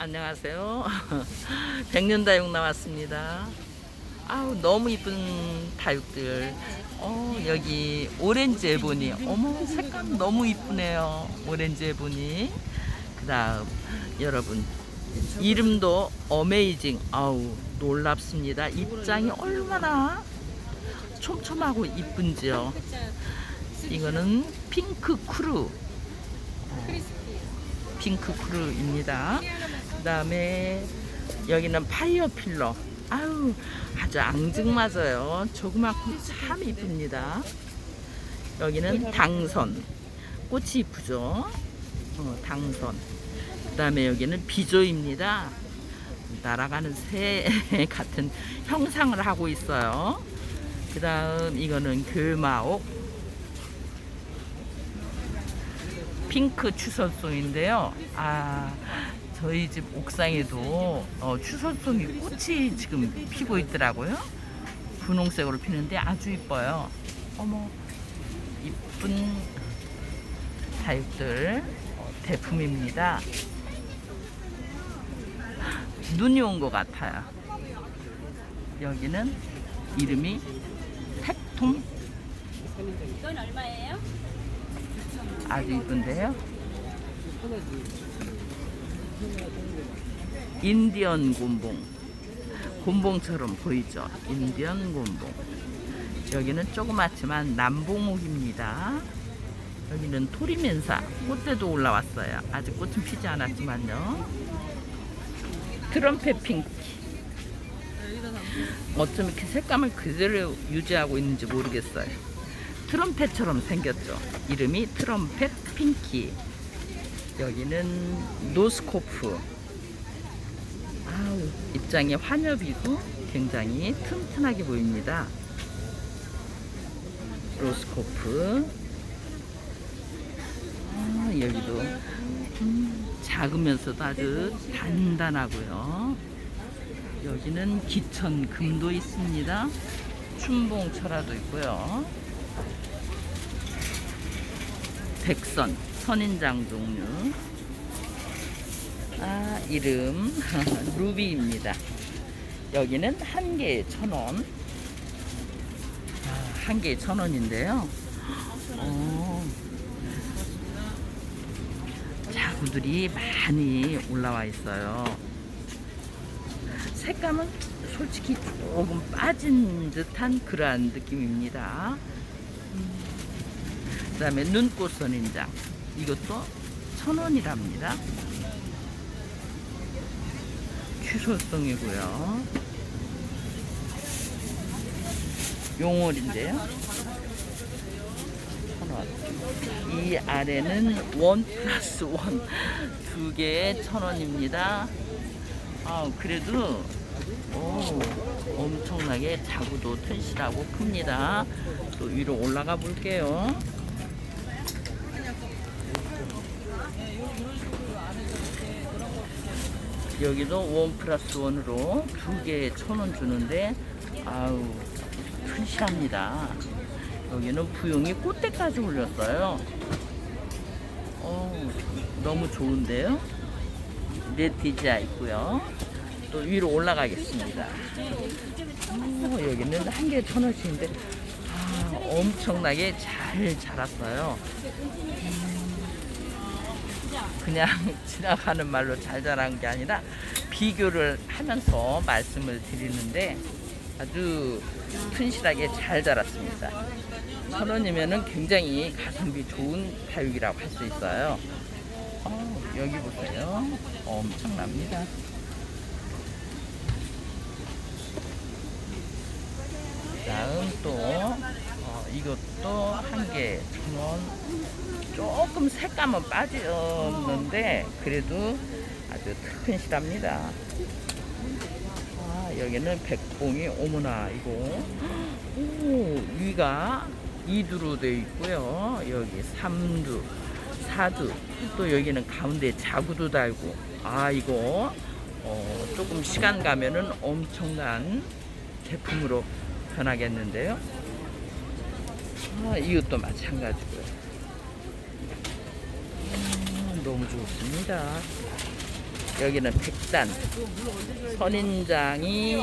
안녕하세요. 백년다육 나왔습니다. 아우 너무 이쁜 다육들. 어 여기 오렌지 에보니. 어머 색감 너무 이쁘네요. 오렌지 에보니. 그다음 여러분 이름도 어메이징. 아우 놀랍습니다. 입장이 얼마나 촘촘하고 이쁜지요. 이거는 핑크 크루. 핑크 크루입니다. 그 다음에 여기는 파이어 필러. 아유, 아주 앙증맞아요. 조그맣고 참 이쁩니다. 여기는 당선. 꽃이 이쁘죠? 어, 당선. 그 다음에 여기는 비조입니다. 날아가는 새 같은 형상을 하고 있어요. 그 다음 이거는 글마옥. 핑크 추설송인데요. 아, 저희 집 옥상에도 어, 추설송이 꽃이 지금 피고 있더라고요. 분홍색으로 피는데 아주 이뻐요. 어머, 이쁜 다육들 어, 대품입니다. 눈이 온 것 같아요. 여기는 이름이 택통 이건 얼마예요? 아주 이쁜데요. 인디언 곤봉. 곤봉처럼 보이죠? 인디언 곤봉. 여기는 조그맣지만 남봉옥입니다. 여기는 토리멘사. 꽃대도 올라왔어요. 아직 꽃은 피지 않았지만요. 트럼펫 핑크. 어쩜 이렇게 색감을 그대로 유지하고 있는지 모르겠어요. 트럼펫처럼 생겼죠. 이름이 트럼펫 핑키. 여기는 노스코프. 아우, 입장이 환엽이고 굉장히 튼튼하게 보입니다. 로스코프. 아, 여기도 음, 작으면서도 아주 단단하고요. 여기는 기천 금도 있습니다. 춘봉철화도 있고요. 백선 선인장 종류. 아 이름 루비입니다. 여기는 한 개에 천원. 아, 한 개에 천 원인데요. 어, 자구들이 많이 올라와 있어요. 색감은 솔직히 조금 빠진 듯한 그러한 느낌입니다 그 다음에 눈꽃 선인장. 이것도 천 원이랍니다. 취소성이고요. 용월인데요. 천원. 이 아래는 원 플러스 원. 두 개에 천 원입니다. 아 그래도 오, 엄청나게 자구도 튼실하고 큽니다. 또 위로 올라가 볼게요 여기도 원 플러스 원으로 두 개에 천 원 주는데 아우 튼실합니다. 여기는 부용이 꽃대까지 올렸어요. 어 너무 좋은데요. 레티지아 있고요. 또 위로 올라가겠습니다. 어, 여기는 한 개에 천 원씩인데 아, 엄청나게 잘 자랐어요. 그냥 지나가는 말로 잘 자란 게 아니라 비교를 하면서 말씀을 드리는데 아주 튼실하게 잘 자랐습니다. 천 원이면은 굉장히 가성비 좋은 다육이라고 할 수 있어요. 어, 여기 보세요. 엄청납니다. 다음 또 어, 이것도 한 개 천 원. 조금 색감은 빠졌는데 그래도 아주 튼실합니다. 아, 여기는 백봉이 어머나 이거 오, 위가 2두로 되어 있고요. 여기 3두, 4두 또 여기는 가운데 자구도 달고 아 이거 어, 조금 시간 가면은 엄청난 제품으로 변하겠는데요. 아, 이것도 마찬가지고요. 음, 너무 좋습니다. 여기는 백단 선인장이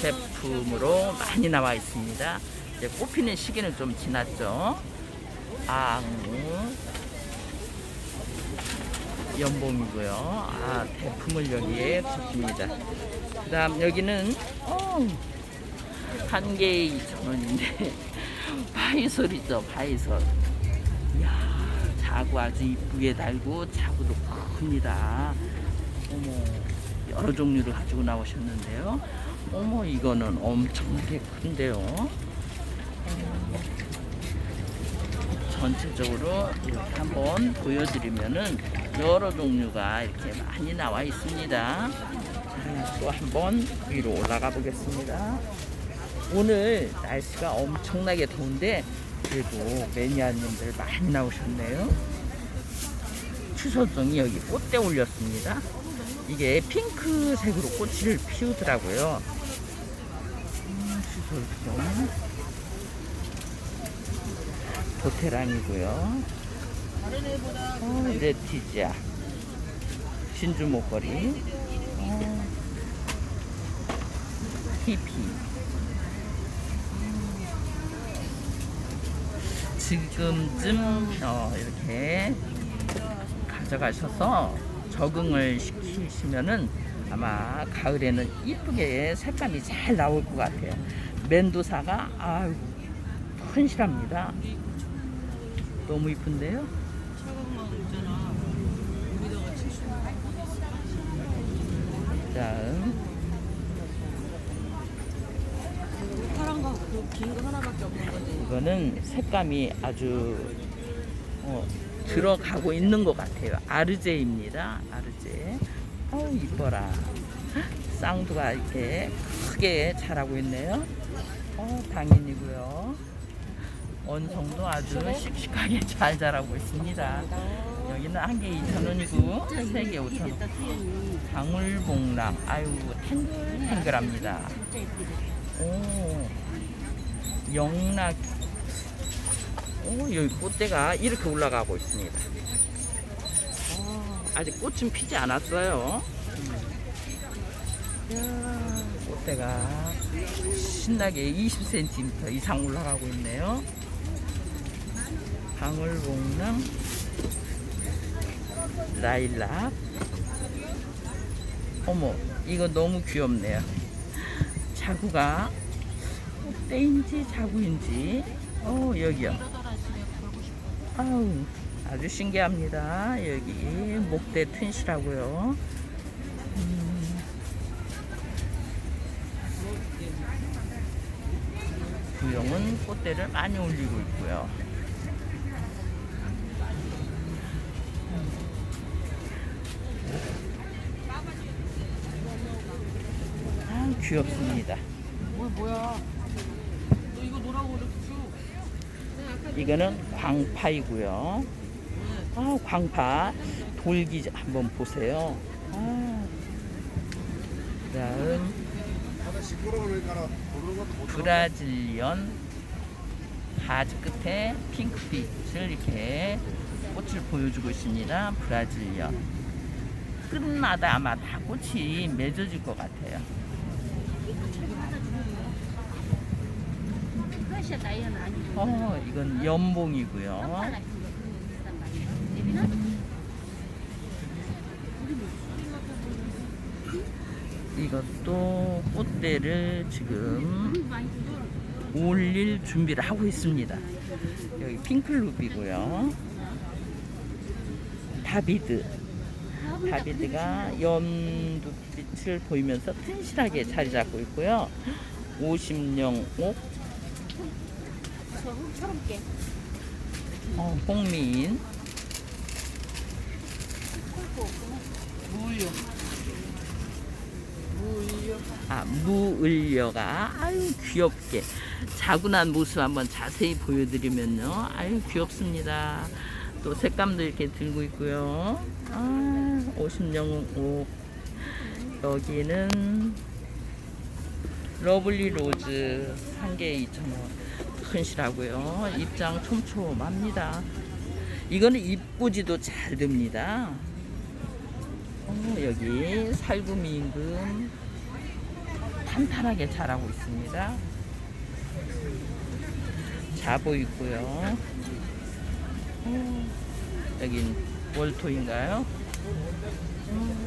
제품으로 많이 나와 있습니다. 이제 꽃피는 시기는 좀 지났죠. 앙 연봉이고요. 아 대품을 여기에 뒀습니다. 그다음 여기는 어, 한 개에 2,000원인데 바이솔이죠 바이솔. 자구 아주 이쁘게 달고 자구도 큽니다. 어머 여러 종류를 가지고 나오셨는데요. 어머 이거는 엄청나게 큰데요. 어, 전체적으로 이렇게 한번 보여드리면은 여러 종류가 이렇게 많이 나와 있습니다. 자, 또 한번 위로 올라가 보겠습니다. 오늘 날씨가 엄청나게 더운데 그래도 매니아님들 많이 나오셨네요. 추석정이 여기 꽃대 올렸습니다. 이게 핑크색으로 꽃을 피우더라고요. 음, 추석정. 도테랑이고요. 어, 레티지아. 진주 목걸이. 어, 히피. 지금쯤 어, 이렇게 가져가셔서 적응을 시키시면은 아마 가을에는 이쁘게 색감이 잘 나올 것 같아요. 맨도사가 아유 튼실합니다. 너무 이쁜데요? 차가운 있잖아. 여기다가 칠수 다음 파란 거, 그긴 거 하나밖에 없는 거지. 이거는 색감이 아주 어, 들어가고 있는 것 같아요. 아르제입니다. 아르제. 어우 이뻐라. 쌍두가 이렇게 크게 자라고 있네요. 어, 당연이고요. 원성도 아주 씩씩하게 잘 자라고 있습니다. 여기는 한 개 2,000원이고 세 개 5,000원. 방울봉랑 아유 탱글탱글합니다. 오 영락 오 여기 꽃대가 이렇게 올라가고 있습니다. 어, 아직 꽃은 피지 않았어요. 음. 꽃대가 신나게 20cm 이상 올라가고 있네요. 방울봉랑 라일락 어머 이거 너무 귀엽네요. 자구가. 꽃대인지 자구인지. 어 여기요. 아우 아주 신기합니다. 여기 목대 튼실하고요. 음. 구용은 꽃대를 많이 올리고 있고요 귀엽습니다 이거 뭐라고 그랬지? 이거는 광파이고요. 아, 광파 돌기 한번 보세요. 아, 그다음 브라질리언 가지 끝에 핑크빛을 이렇게 꽃을 보여주고 있습니다. 브라질리언 끝마다 아마 다 꽃이 맺어질 것 같아요. 그것이 나이는 아니고. 어, 이건 연봉이고요. 거. 비싼 말이야. 예비는? 이것도 꽃대를 지금 많이 주고. 올릴 준비를 하고 있습니다. 여기 핑클룹이고요. 다비드. 다비드가 연두빛을 보이면서 튼실하게 자리 잡고 있고요. 50년옥 저 흙처럼 깨. 어, 홍미인 무유. 무유. 아, 무을려가. 아유 귀엽게. 자구난 모습 한번 자세히 보여드리면요. 아유 귀엽습니다. 또 색감도 이렇게 들고 있고요. 아 50영옥 여기는 러블리 로즈 한 개에 2,000원 큰실하고요 입장 촘촘합니다 이거는 입꽂이도 잘 됩니다 어, 여기 살구미 임금 탄탄하게 자라고 있습니다. 자보 있고요. 어, 여긴 월토인가요?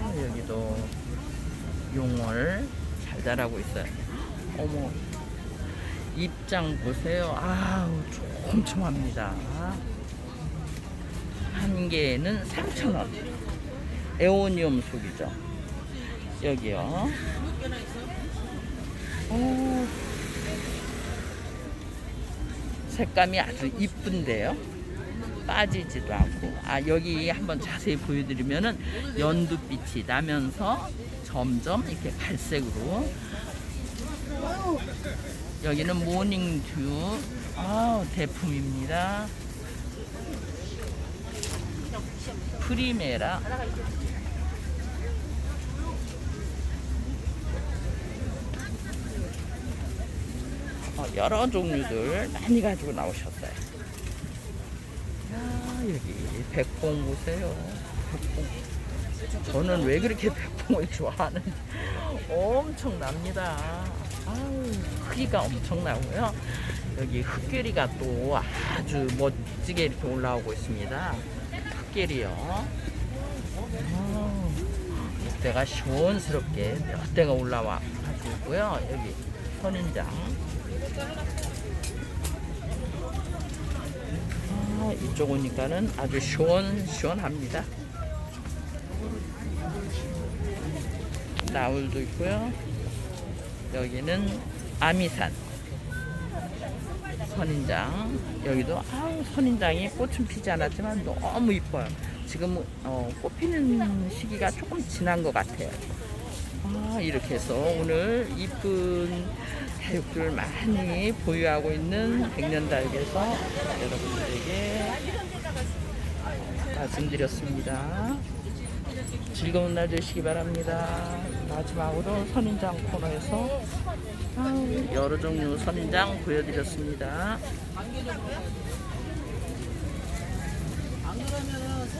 어, 여기도 용월 잘 자라고 있어요. 어머, 입장 보세요. 아우, 촘촘합니다. 한 개는 3,000원. 에오니움 속이죠. 여기요. 오, 색감이 아주 이쁜데요. 빠지지도 않고. 아, 여기 한번 자세히 보여드리면은 연두빛이 나면서 점점 이렇게 갈색으로. 여기는 모닝듀. 아, 대품입니다. 프리메라. 어, 여러 종류들 많이 가지고 나오셨어요. 야, 여기 백봉 보세요. 백봉. 저는 왜 그렇게 백봉을 좋아하는지 엄청납니다. 아우, 크기가 엄청나고요. 여기 흑계리가 또 아주 멋지게 이렇게 올라오고 있습니다. 흑계리요. 아우, 때가 시원스럽게 몇 대가 올라와 가지고 있고요. 여기 선인장. 아, 이쪽 오니까는 아주 시원시원합니다. 나울도 있고요. 여기는 아미산 선인장. 여기도 아우 선인장이 꽃은 피지 않았지만 너무 이뻐요. 지금 어, 꽃 피는 시기가 조금 지난 것 같아요. 아, 이렇게 해서 오늘 이쁜 다육들 많이 보유하고 있는 백년다육에서 여러분들에게 말씀드렸습니다. 즐거운 날 되시기 바랍니다. 마지막으로 선인장 코너에서 아우, 여러 종류 선인장 보여드렸습니다.